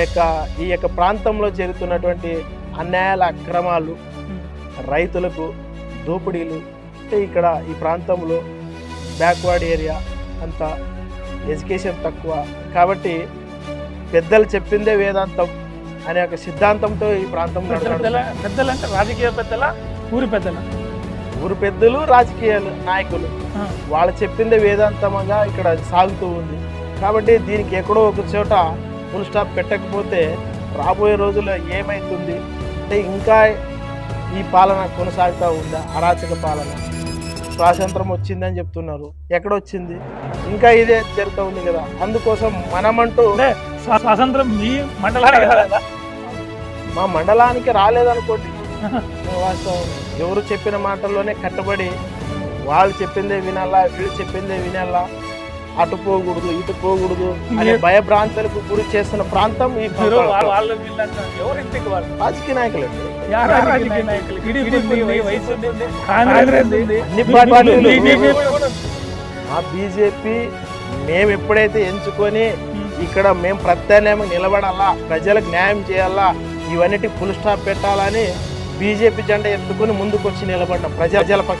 యొక్క ఈ యొక్క ప్రాంతంలో జరుగుతున్నటువంటి అన్యాయాల అక్రమాలు రైతులకు దోపిడీలు అంటే ఇక్కడ ఈ ప్రాంతంలో బ్యాక్వర్డ్ ఏరియా అంతా ఎడ్యుకేషన్ తక్కువ. కాబట్టి పెద్దలు చెప్పిందే వేదాంతం అనే ఒక సిద్ధాంతంతో ఈ ప్రాంతం. పెద్దలు అంటే రాజకీయ పెద్దల ఊరి పెద్దల? ఊరు పెద్దలు రాజకీయ నాయకులు. వాళ్ళు చెప్పిందే వేదాంతముగా ఇక్కడ సాగుతూ ఉంది. కాబట్టి దీనికి ఎక్కడో ఒక చోట ఫుల్ స్టాప్ పెట్టకపోతే రాబోయే రోజుల్లో ఏమైతుంది? అంటే ఇంకా ఈ పాలన కొనసాగుతూ ఉందా? అరాచక పాలన. స్వాతంత్రం వచ్చిందని చెప్తున్నారు. ఎక్కడొచ్చింది? ఇంకా ఇదే జరుగుతూ ఉంది కదా. అందుకోసం మనమంటూ స్వాతంత్రం మీ మండలానికి? మా మండలానికి రాలేదనుకోండి. వాస్తవం. ఎవరు చెప్పిన మాటల్లోనే కట్టబడి వాళ్ళు చెప్పిందే వినాలా వీళ్ళు చెప్పిందే వినాలా అటు పోకూడదు ఇటు పోకూడదు అనే భయభ్రాంతులకు గురి చేస్తున్న ప్రాంతం ఈ రాజకీయ నాయకులు. పార్టీలు బీజేపీ మేము ఎప్పుడైతే ఎంచుకొని. ఇక్కడ మేము ప్రత్యామ్నాయం నిలబడాలా ప్రజలకు న్యాయం చేయాలా ఇవన్నిటి ఫుల్ స్టాప్ పెట్టాలని బీజేపీ జెండా ఎత్తుకుని ముందుకు వచ్చి నిలబడ్డాం. ప్రజల